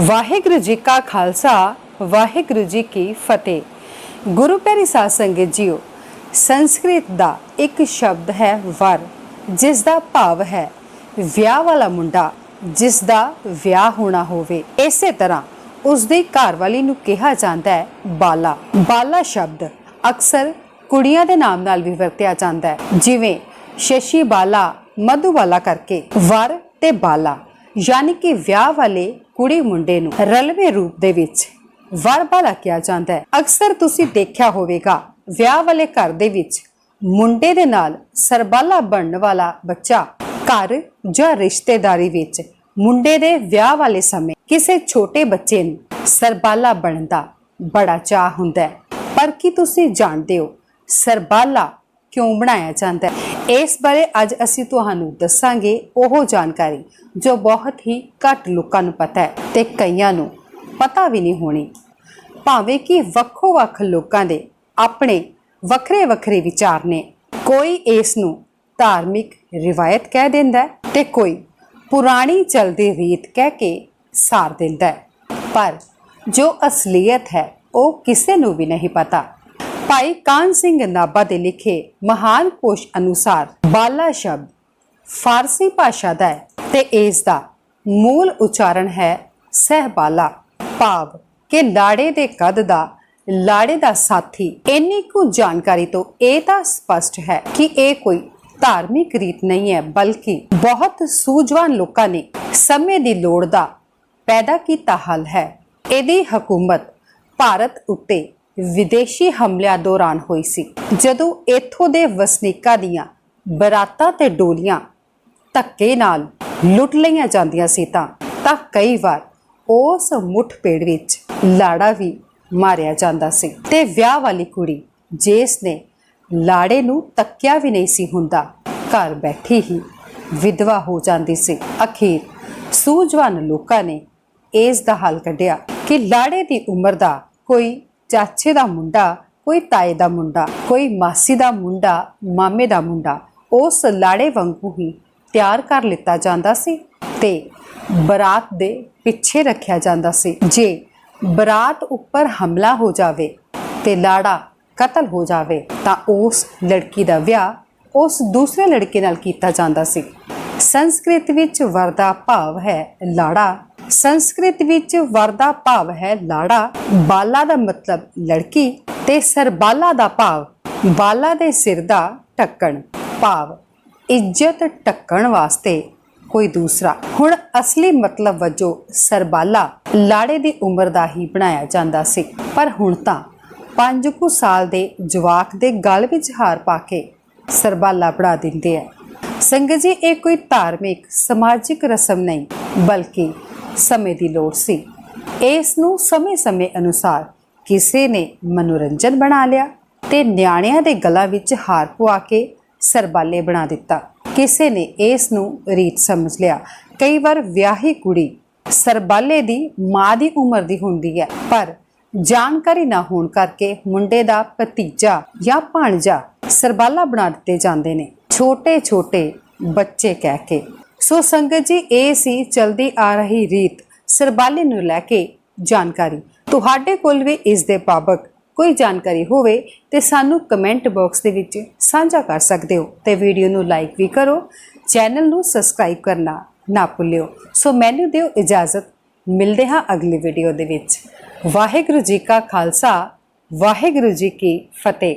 ਵਾਹਿਗੁਰੂ ਜੀ ਕਾ ਖਾਲਸਾ, ਵਾਹਿਗੁਰੂ ਜੀ ਕੀ ਫਤਿਹ। ਗੁਰੂ ਪਿਆਰੀ ਸਾਧ ਸੰਗਤ ਜੀਓ, ਸੰਸਕ੍ਰਿਤ ਦਾ ਇੱਕ ਸ਼ਬਦ ਹੈ ਵਰ, ਜਿਸ ਦਾ ਭਾਵ ਹੈ ਵਿਆਹ ਵਾਲਾ ਮੁੰਡਾ, ਜਿਸ ਦਾ ਵਿਆਹ ਹੋਣਾ ਹੋਵੇ। ਇਸੇ ਤਰ੍ਹਾਂ ਉਸ ਦੀ ਘਰਵਾਲੀ ਨੂੰ ਕਿਹਾ ਜਾਂਦਾ ਹੈ ਬਾਲਾ। ਬਾਲਾ ਸ਼ਬਦ ਅਕਸਰ ਕੁੜੀਆਂ ਦੇ ਨਾਮ ਨਾਲ ਵੀ ਵਰਤਿਆ ਜਾਂਦਾ ਹੈ। ਜਿਵੇਂ ਸ਼ਸ਼ੀ ਬਾਲਾ, ਮਧੂ ਬਾਲਾ ਕਰਕੇ, ਵਰ ਤੇ ਬਾਲਾ, ਯਾਨੀ ਕਿ ਵਿਆਹ ਵਾਲੇ ਕੁੜੀ ਮੁੰਡੇ ਨੂੰ ਰਲਵੇਂ ਰੂਪ ਦੇ ਵਿੱਚ। ਵਰ ਕਿਹਾ ਜਾਂਦਾ ਹੈ। ਅਕਸਰ ਤੁਸੀਂ ਦੇਖਿਆ ਹੋਵੇਗਾ, ਵਿਆਹ ਵਾਲੇ ਘਰ ਦੇ ਵਿੱਚ ਮੁੰਡੇ ਦੇ ਨਾਲ ਸਰਬਾਲਾ ਬਣਨ ਵਾਲਾ ਬੱਚਾ ਘਰ ਜਾਂ ਰਿਸ਼ਤੇਦਾਰੀ ਵਿੱਚ ਮੁੰਡੇ ਦੇ ਵਿਆਹ ਵਾਲੇ ਸਮੇਂ ਕਿਸੇ ਛੋਟੇ ਬੱਚੇ ਨੂੰ ਸਰਬਾਲਾ ਬਣਨ ਦਾ ਬੜਾ ਚਾਹ ਹੁੰਦਾ ਹੈ। ਪਰ ਕੀ ਤੁਸੀਂ ਜਾਣਦੇ ਹੋ ਸਰਬਾਲਾ ਕਿਉਂ ਬਣਾਇਆ ਜਾਂਦਾ ਹੈ? ਇਸ ਬਾਰੇ ਅੱਜ ਅਸੀਂ ਤੁਹਾਨੂੰ ਦੱਸਾਂਗੇ ਉਹ ਜਾਣਕਾਰੀ ਜੋ ਬਹੁਤ ਹੀ ਘੱਟ ਲੋਕਾਂ ਨੂੰ ਪਤਾ ਹੈ ਤੇ ਕਈਆਂ ਨੂੰ ਪਤਾ ਵੀ ਨਹੀਂ ਹੋਣੀ। ਭਾਵੇਂ ਕਿ ਵੱਖੋ-ਵੱਖ ਲੋਕਾਂ ਦੇ ਆਪਣੇ ਵੱਖਰੇ-ਵੱਖਰੇ ਵਿਚਾਰ ਨੇ, ਕੋਈ ਇਸ ਨੂੰ ਧਾਰਮਿਕ ਰਿਵਾਇਤ ਕਹਿ ਦਿੰਦਾ ਹੈ ਤੇ ਕੋਈ ਪੁਰਾਣੀ ਚਲਦੀ ਰੀਤ ਕਹਿ ਕੇ ਸਾਰ ਦਿੰਦਾ ਪਰ ਜੋ ਅਸਲੀਅਤ ਹੈ, ਉਹ ਕਿਸੇ ਨੂੰ ਵੀ ਨਹੀਂ ਪਤਾ। ਭਾਈ ਕਾਨ ਸਿੰਘ ਨਾਭਾ ਦੇ ਲਿਖੇ ਮਹਾਨ ਕੋਸ਼ ਅਨੁਸਾਰ ਬਾਲਾ ਸ਼ਬਦ ਫਾਰਸੀ ਭਾਸ਼ਾ ਦਾ ਹੈ ਤੇ ਇਸ ਦਾ ਮੂਲ ਉਚਾਰਨ ਹੈ ਸਹਿਬਾਲਾ ਭਾਵ ਕਿ ਲਾੜੇ ਦੇ ਕਦ ਦਾ, ਲਾੜੇ ਦਾ ਸਾਥੀ ਇੰਨੀ ਕੁ ਜਾਣਕਾਰੀ ਤੋਂ ਇਹ ਤਾਂ ਸਪਸ਼ਟ ਹੈ ਕਿ ਇਹ ਕੋਈ ਧਾਰਮਿਕ ਰੀਤ ਨਹੀਂ ਹੈ, ਬਲਕਿ ਬਹੁਤ ਸੂਝਵਾਨ ਲੋਕਾਂ ਨੇ ਸਮੇਂ ਦੀ ਲੋੜ ਦਾ ਪੈਦਾ ਕੀਤਾ ਹੱਲ ਹੈ। ਇਹਦੀ ਹਕੂਮਤ ਭਾਰਤ ਉੱਤੇ ਵਿਦੇਸ਼ੀ ਹਮਲਿਆਂ ਦੌਰਾਨ ਹੋਈ ਸੀ। ਜਦੋਂ ਇੱਥੋਂ ਦੇ ਵਸਨੀਕਾਂ ਦੀਆਂ ਬਰਾਤਾਂ ਤੇ ਡੋਲੀਆਂ ਧੱਕੇ ਨਾਲ ਲੁੱਟ ਲਈਆਂ ਜਾਂਦੀਆਂ ਸੀ ਤਾਂ ਤਾਂ ਕਈ ਵਾਰ ਉਸ ਮੁੱਠਭੇੜ ਵਿੱਚ ਲਾੜਾ ਵੀ ਮਾਰਿਆ ਜਾਂਦਾ ਸੀ ਤੇ ਵਿਆਹ ਵਾਲੀ ਕੁੜੀ ਜਿਸ ਨੇ ਲਾੜੇ ਨੂੰ ਤੱਕਿਆ ਵੀ ਨਹੀਂ ਸੀ ਹੁੰਦਾ, ਘਰ ਬੈਠੀ ਹੀ ਵਿਧਵਾ ਹੋ ਜਾਂਦੀ ਸੀ। ਅਖੀਰ ਸੂਝਵਾਨ ਲੋਕਾਂ ਨੇ ਇਸ ਦਾ ਹੱਲ ਕੱਢਿਆ ਕਿ ਲਾੜੇ ਦੀ ਉਮਰ ਦਾ ਕੋਈ ਚਾਚੇ ਦਾ ਮੁੰਡਾ, ਕੋਈ ਤਾਏ ਦਾ ਮੁੰਡਾ, ਕੋਈ ਮਾਸੀ ਦਾ ਮੁੰਡਾ, ਮਾਮੇ ਦਾ ਮੁੰਡਾ, ਉਸ ਲਾੜੇ ਵਾਂਗੂ ਹੀ ਤਿਆਰ ਕਰ ਲਿੱਤਾ ਜਾਂਦਾ ਸੀ ਤੇ ਬਰਾਤ ਦੇ ਪਿੱਛੇ ਰੱਖਿਆ ਜਾਂਦਾ ਸੀ। ਜੇ ਬਰਾਤ ਉੱਪਰ ਹਮਲਾ ਹੋ ਜਾਵੇ ਤੇ ਲਾੜਾ ਕਤਲ ਹੋ ਜਾਵੇ, ਤਾਂ ਉਸ ਲੜਕੀ ਦਾ ਵਿਆਹ ਉਸ ਦੂਸਰੇ ਲੜਕੇ ਨਾਲ ਕੀਤਾ ਜਾਂਦਾ ਸੀ। ਸੰਸਕ੍ਰਿਤ ਵਿੱਚ ਵਰਦਾ ਭਾਵ ਹੈ, ਲਾੜਾ ਸੰਸਕ੍ਰਿਤ ਵਿੱਚ ਵਰਦਾ ਭਾਵ ਹੈ ਲਾੜਾ। ਬਾਲਾ ਦਾ ਮਤਲਬ ਲੜਕੀ ਤੇ ਸਰਬਾਲਾ ਦਾ ਭਾਵ ਬਾਲਾ ਦੇ ਸਿਰ ਦਾ ਢੱਕਣ। ਭਾਵ ਇੱਜ਼ਤ ਢੱਕਣ ਵਾਸਤੇ ਕੋਈ ਦੂਸਰਾ। ਹੁਣ ਅਸਲੀ ਮਤਲਬ ਵਜੋਂ ਸਰਬਾਲਾ ਲਾੜੇ ਦੀ ਉਮਰ ਦਾ ਹੀ ਬਣਾਇਆ ਜਾਂਦਾ ਸੀ। ਪਰ ਹੁਣ ਤਾਂ 5 ਕੁ ਸਾਲ ਦੇ ਜਵਾਕ ਦੇ ਗਲ ਵਿੱਚ ਹਾਰ ਪਾ ਕੇ ਸਰਬਾਲਾ ਬਣਾ ਦਿੰਦੇ ਆ। ਸੰਗਤ ਜੀ, ਇਹ ਕੋਈ ਧਾਰਮਿਕ, ਸਮਾਜਿਕ ਰਸਮ ਨਹੀਂ, ਬਲਕਿ ਸਮੇਂ ਦੀ ਲੋੜ ਸੀ। ਇਸ ਨੂੰ ਸਮੇਂ-ਸਮੇਂ ਅਨੁਸਾਰ ਕਿਸੇ ਨੇ ਮਨੋਰੰਜਨ ਬਣਾ ਲਿਆ ਤੇ ਨਿਆਣਿਆਂ ਦੇ ਗਲਾਂ ਵਿੱਚ ਹਾਰ ਪਵਾ ਕੇ ਸਰਬਾਲੇ ਬਣਾ ਦਿੱਤਾ। ਕਿਸੇ ਨੇ ਇਸ ਨੂੰ ਰੀਤ ਸਮਝ ਲਿਆ। ਕਈ ਵਾਰ ਵਿਆਹੀ ਕੁੜੀ ਸਰਬਾਲੇ ਦੀ ਮਾਂ ਦੀ ਉਮਰ ਦੀ ਹੁੰਦੀ ਹੈ, ਪਰ ਜਾਣਕਾਰੀ ਨਾ ਹੋਣ ਕਰਕੇ ਮੁੰਡੇ ਦਾ ਭਤੀਜਾ ਜਾਂ ਭਾਣਜਾ ਸਰਬਾਲਾ ਬਣਾ ਦਿੱਤੇ ਜਾਂਦੇ ਨੇ। ਛੋਟੇ ਛੋਟੇ ਬੱਚੇ ਕਹਿ ਕੇ ਸੋ ਸੰਗਤ ਜੀ, ਇਹ ਸੀ ਚਲਦੀ ਆ ਰਹੀ ਰੀਤ। ਸਰਬਾਲੇ ਨੂੰ ਲੈ ਕੇ ਜਾਣਕਾਰੀ। ਤੁਹਾਡੇ ਕੋਲ ਵੀ ਇਸ ਦੇ ਬਾਬਤ ਕੋਈ ਜਾਣਕਾਰੀ ਹੋਵੇ ਤੇ ਸਾਨੂੰ ਕਮੈਂਟ ਬਾਕਸ ਦੇ ਵਿੱਚ ਸਾਂਝਾ ਕਰ ਸਕਦੇ ਹੋ ਤੇ ਵੀਡੀਓ ਨੂੰ ਲਾਈਕ ਵੀ ਕਰੋ, ਚੈਨਲ ਨੂੰ ਸਬਸਕ੍ਰਾਈਬ ਕਰਨਾ ਨਾ ਭੁੱਲਿਓ। ਸੋ ਮੈਨੂੰ ਦਿਓ ਇਜਾਜ਼ਤ। ਮਿਲਦੇ ਹਾਂ ਅਗਲੀ ਵੀਡੀਓ ਦੇ ਵਿੱਚ। ਵਾਹਿਗੁਰੂ ਜੀ ਕਾ ਖਾਲਸਾ, ਵਾਹਿਗੁਰੂ ਜੀ ਕੀ ਫਤਿਹ।